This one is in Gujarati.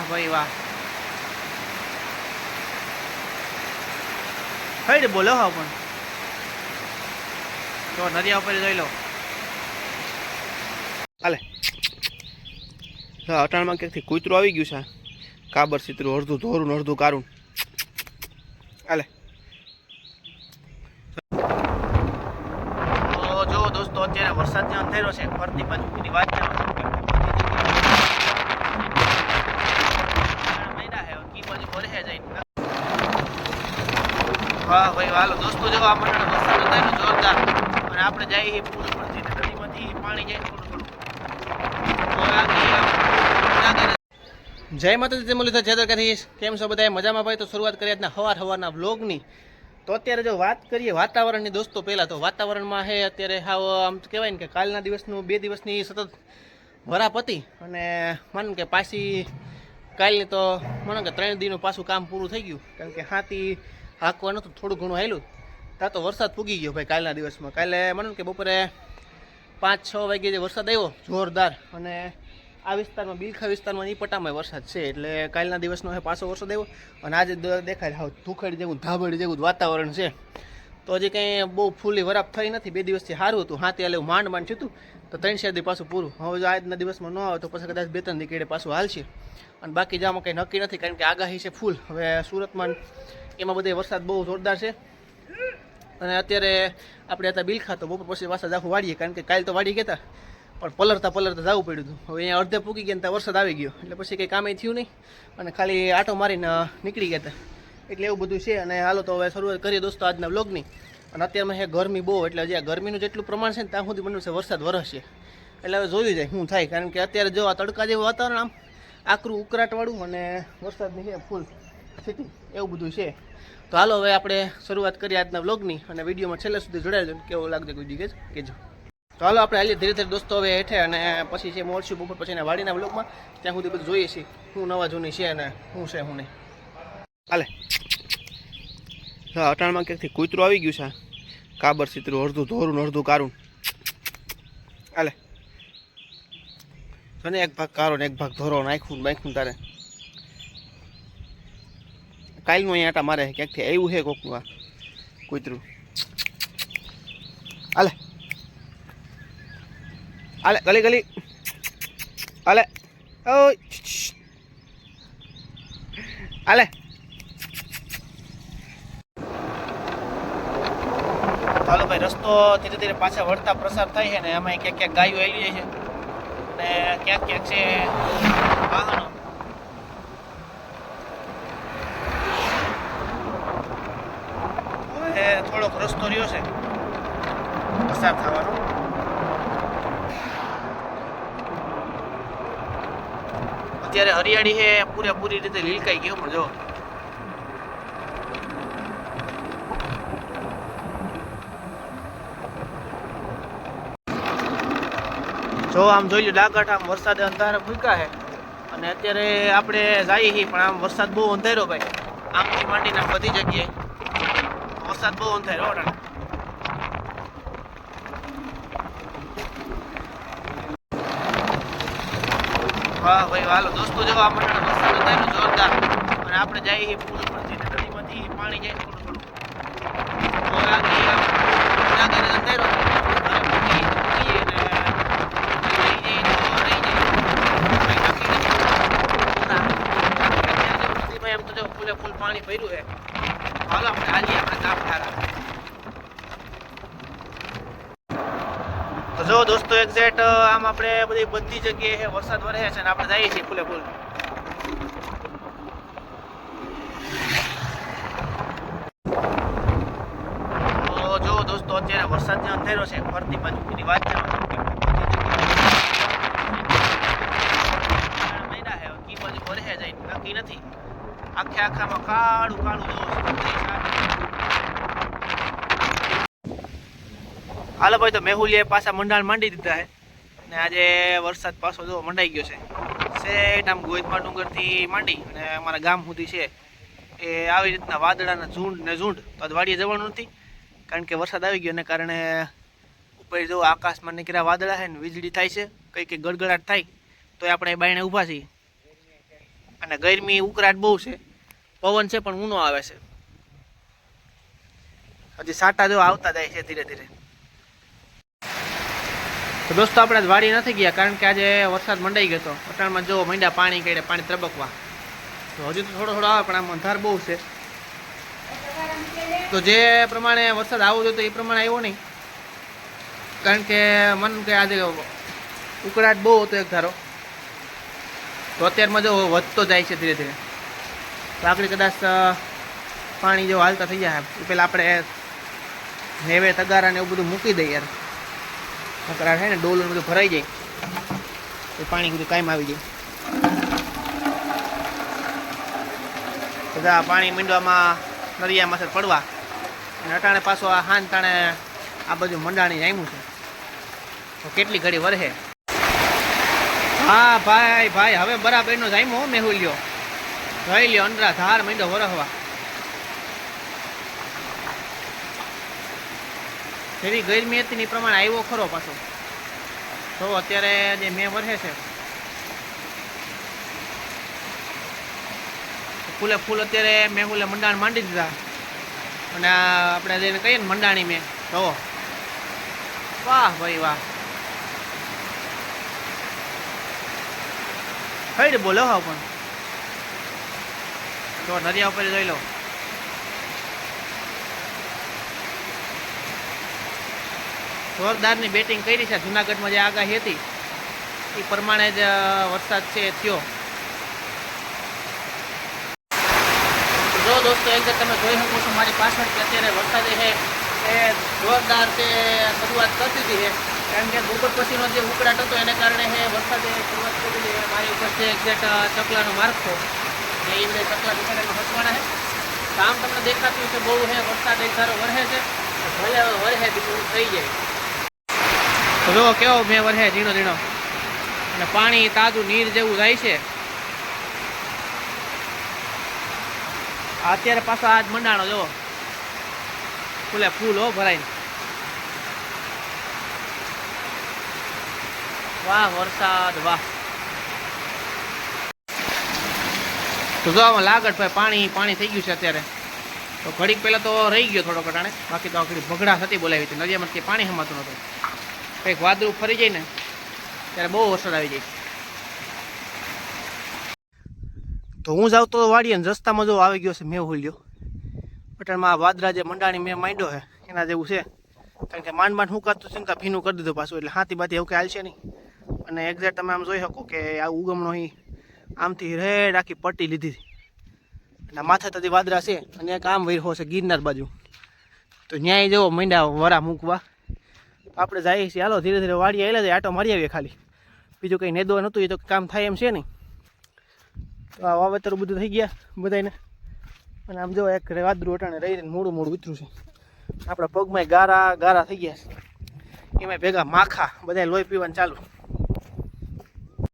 વાહ ભાઈ વાહ કઈ બોલો હા પણ તો નદિયા ઉપર જોઈ લો હાલે અટાણમાં ક્યાંકથી કૂતરું આવી ગયું છે કાબર સિતરું અડધું ધોરું અડધું કારું હાલે જો દોસ્તો અત્યારે વરસાદની અંધેરો છે ફરતી બાજુ વાત છે મહિના હે કી બાજુ ભાઈ હાલો દોસ્તો, જો આપણે જઈએ પુલ પાણી જાય થોડું થોડું જય માતાજી મુરલીધર, જય કેમ છો બધા મજામાં ભાઈ? તો શરૂઆત કરીએ આજના હવાર હવારના બ્લોગની તો અત્યારે જો વાત કરીએ વાતાવરણની, દોસ્તો, પહેલાં તો વાતાવરણમાં હે, અત્યારે હાવ આમ કહેવાય ને કે કાલના દિવસનું બે દિવસની સતત વરાપતી. અને માન કે પાછી કાલની તો મને કે ત્રણ દિનનું પાછું કામ પૂરું થઈ ગયું. કારણ કે હાથી હાંકવા નહોતું થોડું ઘણું હાલ્યું ત્યાં તો વરસાદ પૂગી ગયો ભાઈ કાલના દિવસમાં. કાલે મને કે બપોરે પાંચ છ વાગે જે વરસાદ આવ્યો, જોરદાર, અને આ વિસ્તારમાં, બિલખા વિસ્તારમાં એ પટામાં વરસાદ છે. એટલે કાલના દિવસનો હે પાછો વરસાદ આવ્યો, અને આજે દેખાય હાવ ધૂખડ જેવું, ધાબડ જેવું વાતાવરણ છે. તો હજી કંઈ બહુ ફૂલી વરાપ થઈ નથી. બે દિવસથી સારું હતું. હાથી એટલે માંડ માંડ થયું હતું. તો ત્રણ શેરથી પાછું પૂરું. હવે જો આજના દિવસમાં ન આવે તો પછી કદાચ બે ત્રણ નીકળે પાછું હાલશે. અને બાકી જામાં કંઈ નક્કી નથી, કારણ કે આગાહી છે ફૂલ. હવે સુરતમાં એમાં બધે વરસાદ બહુ જોરદાર છે. અને અત્યારે આપણે હતા બિલખા તો બપોર પછી પાછા જાખું વાળીએ, કારણ કે કાલ તો વાડી ગયા પણ પલરતા પલરતા જવું પડ્યું હતું. હવે અહીંયા અડધે પૂકી ગયા ત્યાં વરસાદ આવી ગયો. એટલે પછી કંઈ કામે થયું નહીં. અને ખાલી આટો મારીને નીકળી ગયા હતા. એટલે એવું બધું છે. અને હાલો તો હવે શરૂઆત કરીએ દોસ્તો આજના વ્લોગની. અને અત્યારમાં હે ગરમી બહુ, એટલે હજી ગરમીનું જેટલું પ્રમાણ છે ને ત્યાં સુધી મને વરસાદ વરસશે. એટલે હવે જોયું જાય શું થાય, કારણ કે અત્યારે જો આ તડકા જેવું વાતાવરણ આમ આકરું ઉકરાટવાળું અને વરસાદની છે ફૂલ સ્થિતિ એવું બધું છે. તો હાલો હવે આપણે શરૂઆત કરીએ આજના બ્લોગની અને વિડીયોમાં છેલ્લે સુધી જોડાયેલો કેવો લાગશે કોઈ દીકે કહેજો તો હાલો આપણે હાલીએ ધીરે ધીરે દોસ્તો, હવે હેઠે અને પછી છે મોરશું બપોર પછીના વાડીના બ્લોગમાં ત્યાં સુધી બધું જોઈએ છીએ, શું નવા જૂની છે અને શું છે, શું નહીં. હાલે. અટાણમાં ક્યાંકથી? કૂતરું આવી ગયું છે. કાબર સિતરું, અડધું ધોરું અડધું કારું. હાલે. તને એક ભાગ કારો ને એક ભાગ ધોરો નાખ્યું ને બાંખ્યું તારે. કાલનું અહીંયા આટા મારે ક્યાંકથી? આવ્યું છે કોકનું આ કૂતરું. હાલે. હાલે, ગલી ગલી. હાલે. ઓય. હાલે. ચાલો ભાઈ રસ્તો ધીરે ધીરે પાછા વળતા પ્રસાર થાય છે ને એમાં ક્યાંક ક્યાંક ગાયો આવી છે. ને ક્યાંક ક્યાંક છે વાહનો. થોડોક રસ્તો રહ્યો છે. પસાર થવાનો. અત્યારે હરિયાળી છે, પૂરેપૂરી રીતે લીલકાઈ ગયું પણ જો. જો આમ જોઈ લો ડાગટ આમ વરસાદે અંધારે ભૂકા છે. અને અત્યારે આપણે જઈએ છીએ, પણ આમ વરસાદ બહુ અંધારો ભાઈ. આમથી માંડીને બધી જગ્યાએ વરસાદ બહુ અંધાર્યો અટાણે વાહ ભાઈ હાલો, દોસ્તો, જો આ વરસાદ અંધારો જોરદાર. અને આપણે જઈએ છીએ પૂરું પરથી નદીમાંથી પાણી જાય થોડું થોડું તો આગળ આમ આગળ અંધારો અને પૂગી- પૂગીએ ને રહી જાય તો રહી જાય કંઈ નક્કી નથી. ના. અત્યારે જો નદીમાં એમ તો જો ફૂલે ફૂલ પાણી ભર્યું છે. હાલો, આપણે હાલીએ આપણે કામ ઠારા તો જો દોસ્તો એક્ઝેક્ટ આમ આપણે બધી બધી જગ્યાએ વરસાદ વરે છે ને આપણે જઈએ છીએ ફૂલે ફૂલ. જો દોસ્તો, અત્યારે વરસાદની અંધેરો છે, ફરતી બાજુ બધી વાત છે મહિના હે કી બાજુ વરસે જાય નક્કી નથી. આખે આખામાં કાળું કાળું હાલો ભાઈ, તો મેહુલીએ પાછા મંડાણ માંડી દીધા છે. ને આજે વરસાદ પાછો જો મંડાઈ ગયો છે. સેટ આમ ગોઈતમા ડુંગરથી માંડી અને અમારા ગામ સુધી છે. એ આવી રીતના વાદળાના ઝુંડ ને ઝુંડ. તો આજ વાડીએ જવાનું નથી, કારણ કે વરસાદ આવી ગયો એને કારણે ઉપર જો આકાશમાં નીકળ્યા વાદળા છે ને વીજળી થાય છે, કંઈ કંઈ ગડગડાટ થાય તો આપણે બાયણે ઊભા છીએ. અને ગરમી ઉકળાટ બહુ છે. પવન છે પણ ઊનો આવે છે. હજી સાટા જો આવતા જાય છે ધીરે ધીરે. તો દોસ્તો, આપણે વાડી નથી ગયા કારણ કે આજે વરસાદ મંડાઈ ગયો હતો. પટાણમાં જો મંડ્યા પાણી કઈ પાણી ત્રબકવા તો હજુ તો થોડો થોડો આવે, પણ આમ અંધાર બહુ છે. તો જે પ્રમાણે વરસાદ આવવો જોઈએ તો એ પ્રમાણે આવ્યો નહીં. કારણ કે મન કે આજે ઉકળાટ બહુ હતો એક ધારો. તો અત્યારમાં જો વધતો જાય છે ધીરે ધીરે. આગળ કદાચ પાણી જેવું હાલતા થઈ જાય પહેલાં આપણે નેવે તગારા ને એવું બધું મૂકી દઈએ યાર નકરા છે ને ડોલું બધું ભરાઈ જાય. એ પાણી બધું કાયમ આવી જાય. બધા પાણી મીંડવામાં નરિયામાં છે પડવા. અને અટાણે પાછો આ હાન તાણે આ બધું મંડાણી જામ્યું છે. તો કેટલી ઘડી વરહે? હા, ભાઈ ભાઈ, હવે બરાબર નો જામ્યો મેહુલ્યો જોઈ લ્યો અંદરા ધાર મંડો વરહવા. જેવી ગરમી હતી પ્રમાણે આવ્યો ખરો પાછો. તો અત્યારે જે મેં વરસે છે ફૂલે ફૂલ અત્યારે મેં ફૂલે મંડાણ માંડી દીધા. અને આપણે જેને કહીએ ને મંડાણી મેં, તો વાહ ભાઈ વાહ. હૈડ બોલો હા પણ. તો નદિયા ઉપર જોઈ લો. જોરદારની બેટિંગ કરી છે. જુનાગઢમાં જે આગાહી હતી, એ પ્રમાણે જ વરસાદ છે, થયો. જો દોસ્તો, એક તમે જોઈ શકો છો. મારી પાછળ કે અત્યારે વરસાદ છે, એ જોરદાર તે શરૂઆત કરી દીધી છે કારણ કે બપોર પછીનો જે ઉકળાટ હતો, એને કારણે છે, વરસાદે શરૂઆત કરી દીધી. મારી ઉપર છે એક્ઝેક્ટ ચકલાનો માર્કો એ બધા ચકલા બિચારાને હસવાના છે. કામ તમને દેખાતું છે બહુ છે વરસાદ એક વરસે છે. ભલે વરહે બીજું થઈ જાય. જો કેવો મેં વરસે, ઝીણો ઝીણો. અને પાણી તાજું નીર જેવું જાય છે. અત્યારે પાછો આજ મંડાણો જો ફૂલે ફૂલ હો ભરાઈને. વાહ, વરસાદ, વાહ. તો જો લાગટ ભાઈ પાણી પાણી થઈ ગયું છે અત્યારે. તો ઘડીક પહેલાં તો રહી ગયો થોડો કટાણે બાકી તો ઘડી ભગડા થતી બોલાવી હતી. નદીયામાંથી પાણી હમાતું નહોતું કંઈક વાદળું ફરી જાય ને, ત્યારે બહુ વરસાદ આવી જાય. તો હું જાઉં તો વાડીએ ને રસ્તામાં જો આવી ગયો છે, મેં હુલ્યો પટણમાં આ વાદરા જે મંડાણી મેં માંડ્યો છે, એના જેવું છે. કારણ કે માંડ માંડ હું કરતું ચિંતા ભીનું કરી દીધું પાછું. એટલે હાથી બાથી એવું કે હાલશે નહીં. અને એક્ઝેક્ટ તમે આમ જોઈ શકો કે આ ઉગમણો અહીં આમથી રેડ આખી પટ્ટી લીધી અને માથે તથી વાદરા છે અને એક આમ વૈરહો છે ગિરનાર બાજુ. તો ન્યાય જવો મંડા વરા મૂકવા. આપણે જઈએ છીએ. હાલો, ધીરે ધીરે વાડી આવેલા જાય આટો મારી આવીએ ખાલી. બીજું કંઈ નેદો નહોતું, એ તો કામ થાય એમ છે નહીં. તો આ વાવેતર બધું થઈ ગયા બધાને અને આમ જો એક વાદરું અટાણે રહી રહીને મોડું મોડું ઉતર્યું છે. આપણા પગમાં ગારા ગારા થઈ ગયા છે. એમાં ભેગા માખા બધા લોહી પીવાનું ચાલુ.